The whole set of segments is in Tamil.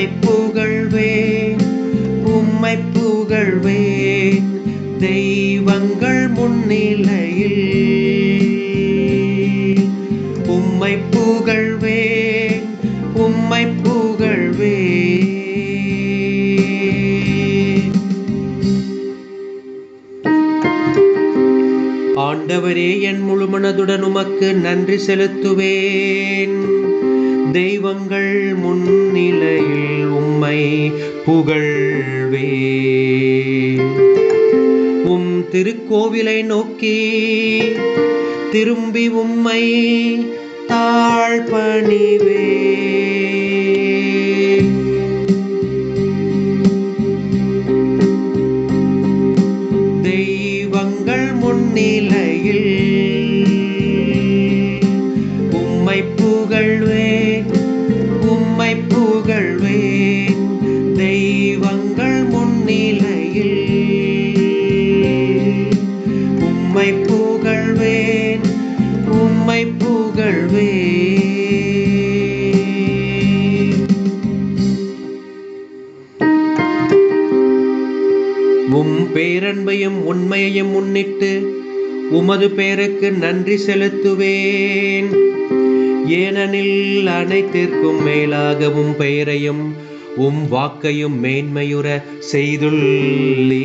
உம்மை புகழ்வே உம்மை புகழ்வே. தெய்வங்கள் முன்னிலையில் உம்மை புகழ்வே உம்மை புகழ்வே. ஆண்டவரே என் முழு மனதுடன் உமக்கு நன்றி செலுத்துவேன். தெய்வங்கள் முன் நிலையில் உம்மை புகழ்வே உம் திருக்கோவிலை நோக்கி திரும்பி உம்மை தாழ்பணிவே பேரன்பையும் உண்மையையும் முன்னிட்டு உமது பேருக்கு நன்றி செலுத்துவேன். ஏனெனில் அனைத்திற்கும் மேலாகவும் பெயரையும் உம் வாக்கையும் மேன்மையுற செய்துள்ளே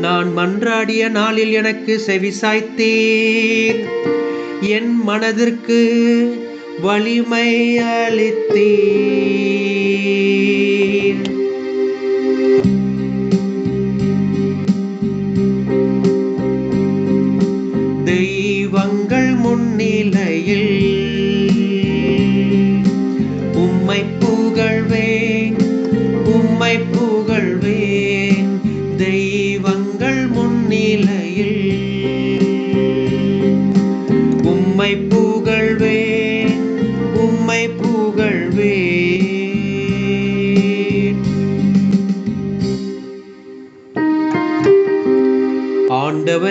நான் மன்றாடிய நாளில் எனக்கு செவிசாய்த்தீர். என் மனதிற்கு வலிமை அளித்தீர்.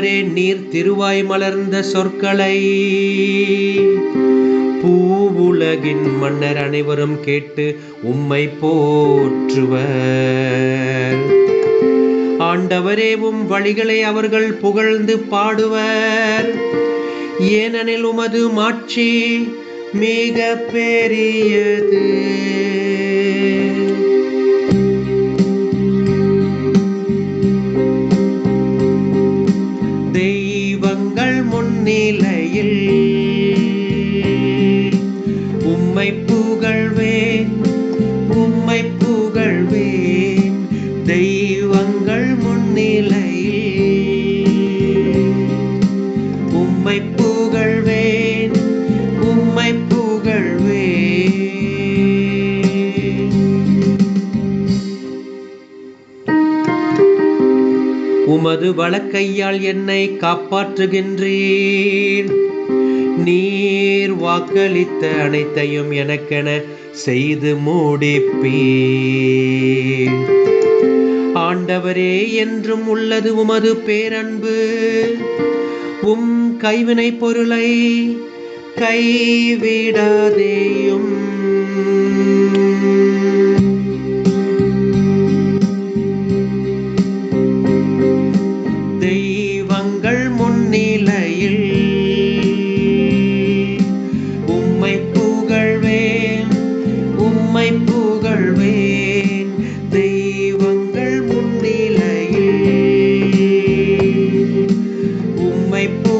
ஆண்டவரே நீர் திருவாய் மலர்ந்த சொற்களை. பூவுலகின் மன்னர் அனைவரும் கேட்டு உம்மை போற்றுவர். ஆண்டவரே உம் வழிகளை அவர்கள் புகழ்ந்து பாடுவர். ஏனெனில் உமது மாட்சி மிக பெரியது நிலையில் உம்மை புகழ்வேன் உம்மை புகழ்வேன். தெய்வங்கள் முன்னிலையில் உம்மை உமது வழக்கையால் என்னை காப்பாற்றுகின்றீர். நீர் வாக்களித்த அனைத்தையும் எனக்கென செய்து முடிப்பீர். ஆண்டவரே என்றும் உள்ளது உமது பேரன்பு. உம் கைவினை பொருளை கைவிடாதேயும். may